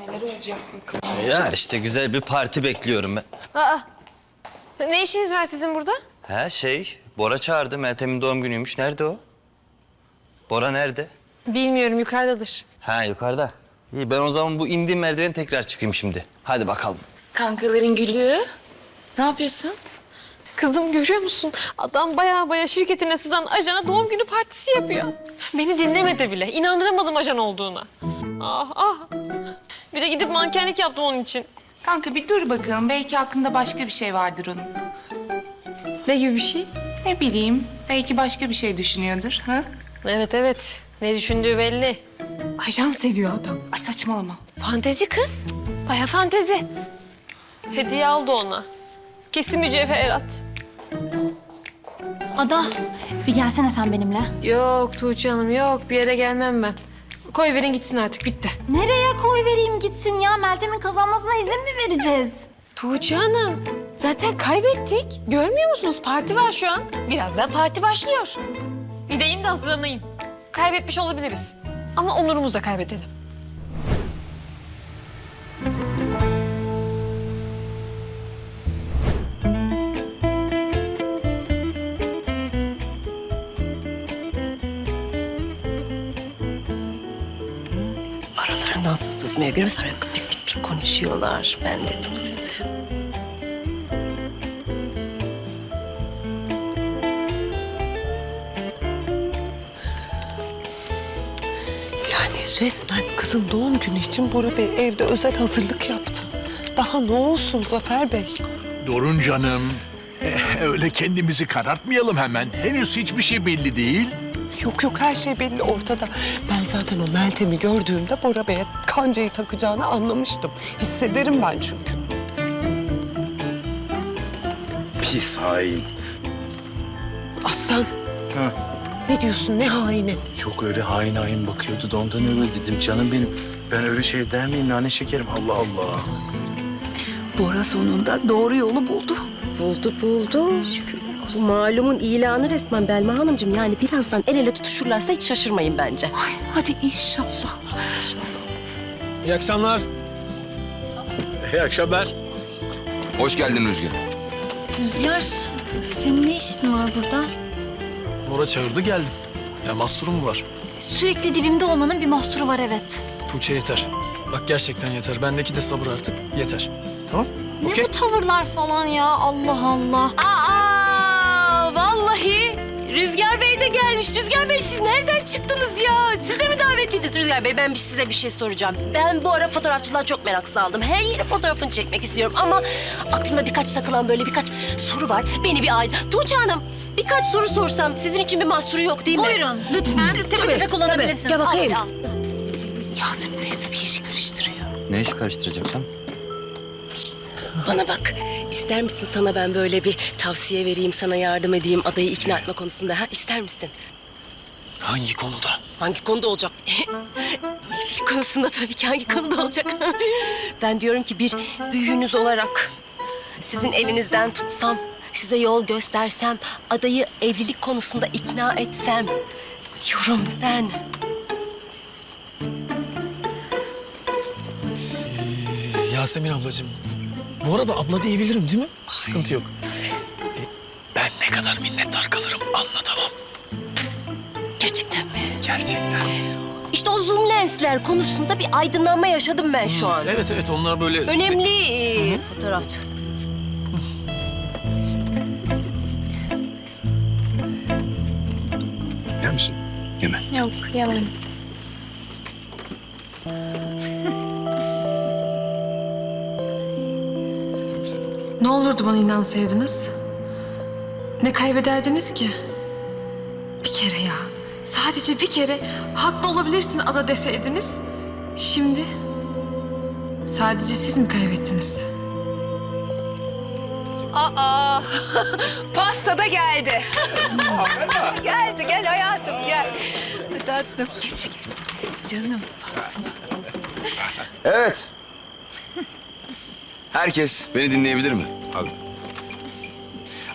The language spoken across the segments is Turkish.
Neler olacak bakalım. Ya işte güzel bir parti bekliyorum ben. Aa, ne işiniz var sizin burada? Ha şey, Bora çağırdı. Meltem'in doğum günüymüş. Nerede o? Bora nerede? Bilmiyorum, yukarıdadır. Ha yukarıda. İyi ben o zaman bu indiğim merdiveni tekrar çıkayım şimdi. Hadi bakalım. Kankaların gülü. Ne yapıyorsun? Kızım görüyor musun? Adam baya baya şirketine sızan ajana doğum günü partisi yapıyor. Beni dinlemedi bile. İnandıramadım ajan olduğuna. Ah ah. Bir de gidip mankenlik yaptım onun için. Kanka bir dur bakalım. Belki aklında başka bir şey vardır onun. Ne gibi bir şey? Ne bileyim. Belki başka bir şey düşünüyordur. Ha? Evet evet. Ne düşündüğü belli. Ajan seviyor adam. Ay saçmalama. Fantezi kız. Baya fantezi. Hediye aldı ona. Kesin mücevherat. Ada bir gelsene sen benimle. Yok Tuğçe Hanım yok. Bir yere gelmem ben. Koy verin gitsin artık bitti. Nereye koy vereyim gitsin ya? Meltem'in kazanmasına izin mi vereceğiz? Tuğçe Hanım zaten kaybettik. Görmüyor musunuz? Parti var şu an. Birazdan parti başlıyor. Gideyim de hazırlanayım. Kaybetmiş olabiliriz. Ama onurumuzu da kaybedelim. Musun? Böyle Pik pik pik konuşuyorlar. Ben dedim size. Yani resmen kızın doğum günü için Bora Bey evde özel hazırlık yaptı. Daha ne olsun Zafer Bey? Durun canım. Eh, öyle kendimizi karartmayalım hemen. Henüz hiçbir şey belli değil. Yok yok her şey belli ortada. Ben zaten o Meltem'i gördüğümde Bora Bey'e kancayı takacağını anlamıştım. Hissederim ben çünkü. Pis hain. Aslan. Ne diyorsun ne haini? Yok öyle hain hain bakıyordu da ondan öyle dedim. Canım benim ben öyle şey der miyim nane şekerim Allah Allah. Bora sonunda doğru yolu buldu. Buldu buldu. Bu malumun ilanı resmen Belma Hanımcığım. Yani birazdan el ele tutuşurlarsa hiç şaşırmayın bence. Hadi inşallah. İyi akşamlar. İyi akşamlar. Hoş geldin Rüzgar. Rüzgar senin ne işin var burada? Bora çağırdı geldim. Ya mahsuru mu var? Sürekli dibimde olmanın bir mahsuru var evet. Tuğçe yeter. Bak gerçekten yeter. Bendeki de sabır artık. Yeter. Tamam? Ne Okey. bu tavırlar falan ya Allah Allah. Aa, vallahi Rüzgar Bey de gelmiş. Rüzgar Bey siz nereden çıktınız ya? Siz de mi davetliydiniz Rüzgar Bey? Ben bir- size bir şey soracağım. Ben bu ara fotoğrafçılığa çok merak saldım. Her yeri fotoğrafını çekmek istiyorum ama aklımda birkaç takılan böyle birkaç soru var. Beni bir aydın. Tuğçe Hanım birkaç soru sorsam sizin için bir mahsuru yok değil mi? Buyurun lütfen tepe Tabii, tepe kullanabilirsiniz. tabii. Gel bakayım. Al, al. Yasemin teyze bir işi karıştırıyor. Ne iş karıştıracak canım? Bana bak, ister misin sana ben böyle bir tavsiye vereyim, sana yardım edeyim adayı ikna etme konusunda ha? İster misin? Hangi konuda? Hangi konuda olacak? Evlilik konusunda tabii ki hangi konuda olacak? ben diyorum ki bir büyüğünüz olarak sizin elinizden tutsam, size yol göstersem, adayı evlilik konusunda ikna etsem diyorum ben. Ee, Yasemin ablacığım. Bu arada abla diyebilirim değil mi? Sıkıntı yok. Ee, ben ne kadar minnettar kalırım anlatamam. Gerçekten mi? Gerçekten. İşte o zoom lensler konusunda bir aydınlanma yaşadım ben şu an. Evet evet onlar böyle... Önemli e, fotoğrafçı. Yer misin? Yeme. Yok yemem. Ne olurdu bana inansaydınız? Ne kaybederdiniz ki? Bir kere ya. Sadece bir kere haklı olabilirsin ada deseydiniz. Şimdi sadece siz mi kaybettiniz? Aa, pasta da geldi. geldi, gel hayatım gel. Tatlım, geç geç. Canım. Evet. Herkes beni dinleyebilir mi? Abi.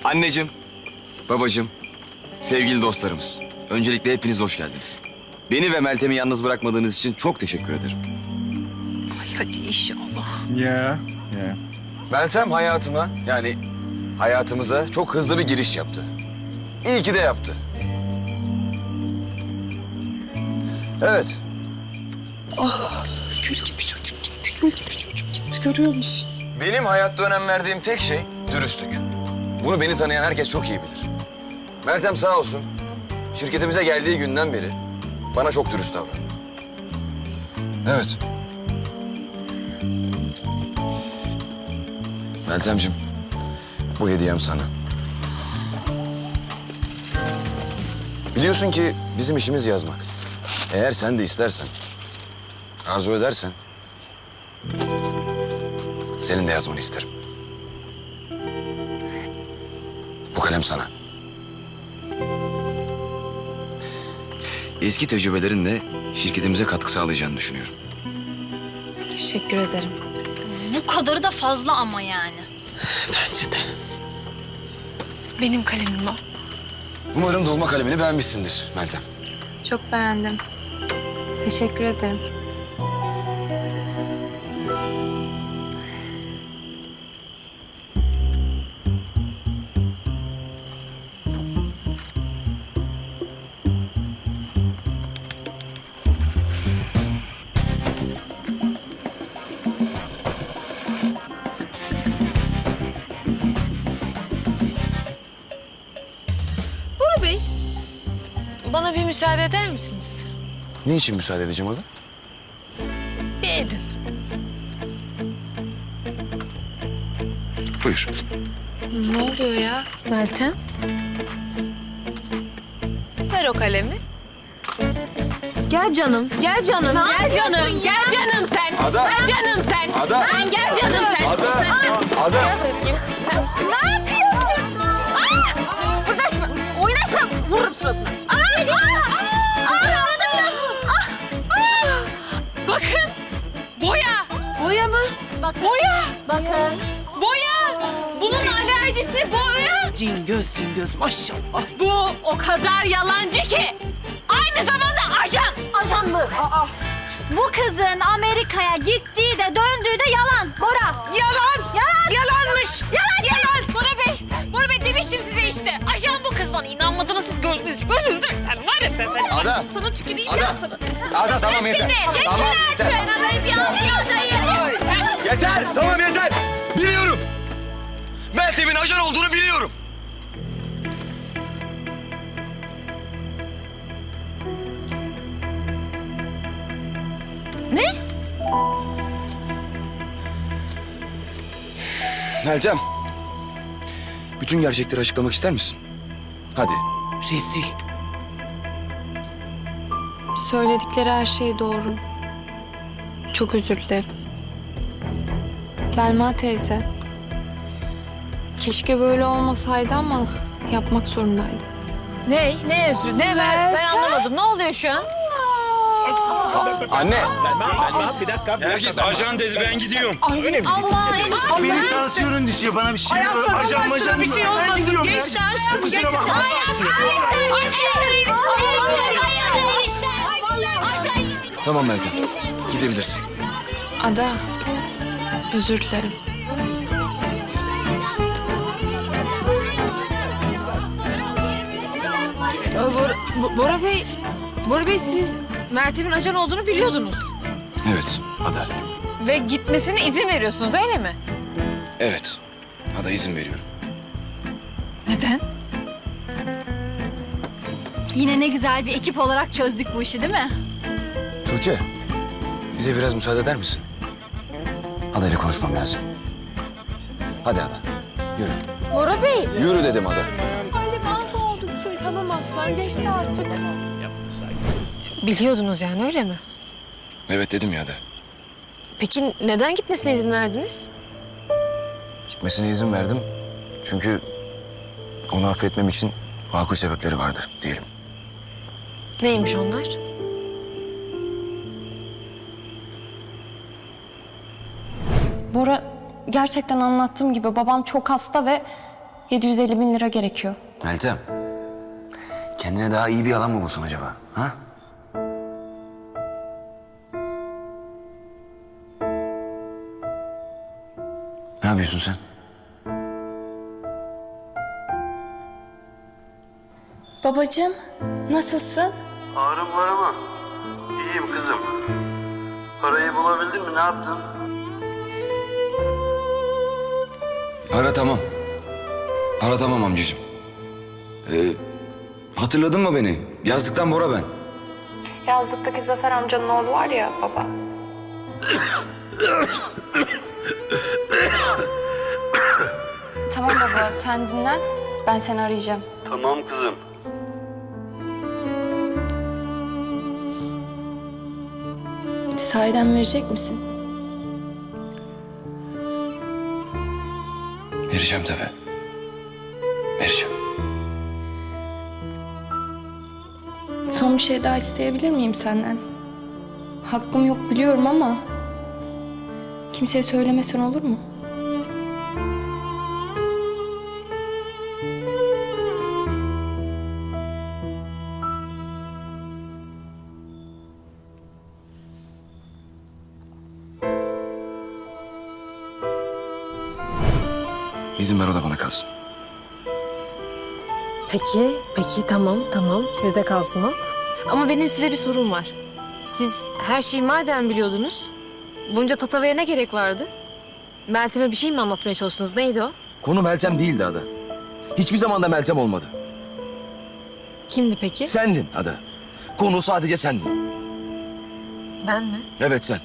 Anneciğim, babacığım, sevgili dostlarımız. Öncelikle hepiniz hoş geldiniz. Beni ve Meltem'i yalnız bırakmadığınız için çok teşekkür ederim. hadi inşallah. Ya. Ya. Meltem hayatıma yani hayatımıza çok hızlı bir giriş yaptı. İyi ki de yaptı. Evet. Gül gibi çocuk gitti, gül gibi çocuk gitti görüyor musun? Benim hayatta önem verdiğim tek şey dürüstlük. Bunu beni tanıyan herkes çok iyi bilir. Meltem sağ olsun şirketimize geldiği günden beri bana çok dürüst davrandı. Evet. Meltemciğim, bu hediyem sana. Biliyorsun ki bizim işimiz yazmak. Eğer sen de istersen, arzu edersen... ...senin de yazmanı isterim. Bu kalem sana. Eski tecrübelerinle şirketimize katkı sağlayacağını düşünüyorum. Teşekkür ederim. Bu kadarı da fazla ama yani. Bence de. Benim kalemim o. Umarım dolma kalemini beğenmişsindir Meltem. Çok beğendim. Teşekkür ederim. Bora Bey, bana bir müsaade eder misiniz? Ne için müsaade edeceğim Ada? Bir edin. Buyur. Ne oluyor ya? Meltem. Ver o kalemi. Gel canım, gel canım, gel canım, gel canım sen. Ada. Gel canım sen. Ada. Sen gel canım sen. Ada. Ada. Gel bakayım. Ne yapıyorsun? Aa! Fırdaşma, oynaşma. Vururum suratına. Aa! Aa! Aa! Arada biraz. Ah! Ah! Bakın, boya. Boya mı? Bak. Boya. Bakın. Boya. Bunun alerjisi boya. Cin göz cin göz maşallah. Bu o kadar yalancı ki. Aynı zamanda. Mı? Aa. Bu kızın Amerika'ya gittiği de döndüğü de yalan. Bora. Yalan. Yalan. Yalanmış. Yalan. Yalan. Bora Bey. Bora Bey demiştim size işte. Ajan bu kız bana. inanmadınız siz gördünüz. Gördünüz değil mi? Sen var ya sen. sen- Ada. Sana tüküreyim Ada. ya sana. Ada tamam yeter. Tamam yeter. Yeter. Tamam yeter. Biliyorum. Meltem'in ajan olduğunu biliyorum. Ne? Meltem. Bütün gerçekleri açıklamak ister misin? Hadi. Rezil. Söyledikleri her şey doğru. Çok özür dilerim. Belma teyze. Keşke böyle olmasaydı ama yapmak zorundaydım. Ne? Ne özrü? Ne ben, ben anlamadım. Ne oluyor şu an? Anne. Herkes ajan dedi ben gidiyorum. Allah enişte. Benim tansiyonum düşüyor bana bir şey olur. Ajan majan bir şey olmasın. Geçti aşkım. Kusura bakma. Hayırdır enişte. Ajan Tamam Meltem. Gidebilirsin. Ada, özür dilerim. Bora, Bora Bey, Bora Bey siz Meltem'in ajan olduğunu biliyordunuz. Evet. Ada. Ve gitmesine izin veriyorsunuz öyle mi? Evet. Ada izin veriyorum. Neden? Yine ne güzel bir ekip olarak çözdük bu işi değil mi? Tuğçe. Bize biraz müsaade eder misin? Ada ile konuşmam lazım. Hadi Ada. Yürü. Bora Bey. Yürü dedim Ada. Tamam aslan geçti artık. Biliyordunuz yani öyle mi? Evet dedim ya Ada. Peki neden gitmesine izin verdiniz? Gitmesine izin verdim. Çünkü onu affetmem için makul sebepleri vardır diyelim. Neymiş onlar? Bora gerçekten anlattığım gibi babam çok hasta ve 750 bin lira gerekiyor. Meltem. Kendine daha iyi bir alan mı bulsun acaba? Ha? Ne yapıyorsun sen? Babacığım, nasılsın? Ağrım var ama iyiyim kızım. Parayı bulabildin mi? Ne yaptın? Para tamam. Para tamam amcacığım. Ee, hatırladın mı beni? Yazlıktan Bora ben. Yazlıktaki Zafer amcanın oğlu var ya baba. sen dinlen. Ben seni arayacağım. Tamam kızım. Sahiden verecek misin? Vereceğim tabii. Vereceğim. Son bir şey daha isteyebilir miyim senden? Hakkım yok biliyorum ama... Kimseye söylemesen olur mu? Peki, peki tamam tamam sizde kalsın o. Ama benim size bir sorum var. Siz her şeyi madem biliyordunuz, bunca tatavaya ne gerek vardı? Meltem'e bir şey mi anlatmaya çalıştınız? Neydi o? Konu Meltem değildi Ada. Hiçbir zaman da Meltem olmadı. Kimdi peki? Sendin Ada. Konu sadece sendin. Ben mi? Evet sen.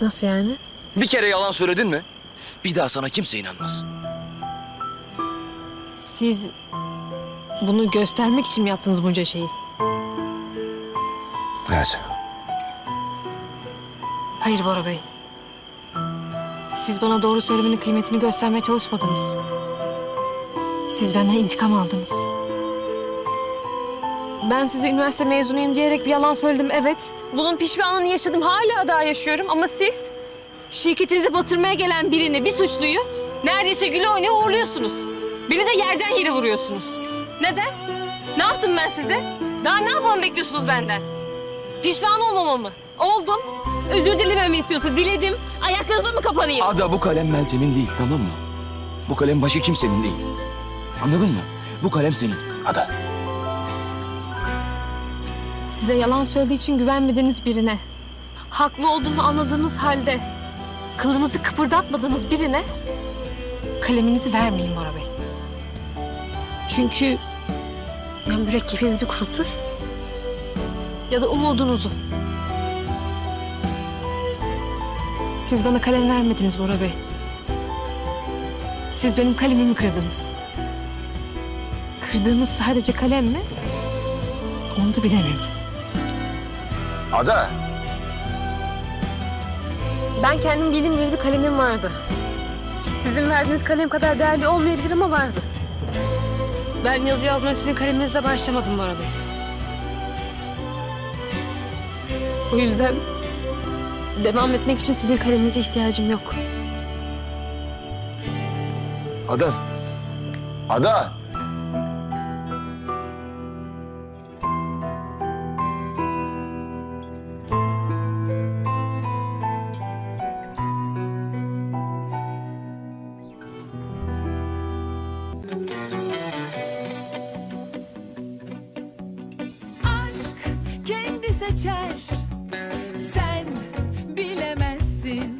Nasıl yani? Bir kere yalan söyledin mi? Bir daha sana kimse inanmaz. Siz bunu göstermek için mi yaptınız bunca şeyi? Evet. Hayır Bora Bey. Siz bana doğru söylemenin kıymetini göstermeye çalışmadınız. Siz benden intikam aldınız. Ben size üniversite mezunuyum diyerek bir yalan söyledim evet. Bunun pişmanlığını yaşadım hala daha yaşıyorum ama siz şirketinizi batırmaya gelen birini bir suçluyu neredeyse güle oynaya uğurluyorsunuz. Beni de yerden yere vuruyorsunuz. Neden? Ne yaptım ben size? Daha ne yapmamı bekliyorsunuz benden? Pişman olmamamı mı? Oldum. Özür dilememi istiyorsa diledim. Ayaklarınıza mı kapanayım? Ada bu kalem Meltem'in değil tamam mı? Bu kalem başı kimsenin değil. Anladın mı? Bu kalem senin. Ada. Size yalan söylediği için güvenmediğiniz birine, haklı olduğunu anladığınız halde kılınızı kıpırdatmadığınız birine kaleminizi vermeyin Bora Bey. Çünkü ya mürekkebinizi kurutur ya da umudunuzu. Siz bana kalem vermediniz Bora Bey. Siz benim kalemimi kırdınız. Kırdığınız sadece kalem mi? Onu da bilemiyorum. Ada. Ben kendim bildiğim bileli bir kalemim vardı. Sizin verdiğiniz kalem kadar değerli olmayabilir ama vardı. Ben yazı yazmaya sizin kaleminizle başlamadım Bora Bey. O yüzden devam etmek için sizin kaleminize ihtiyacım yok. Ada. Ada.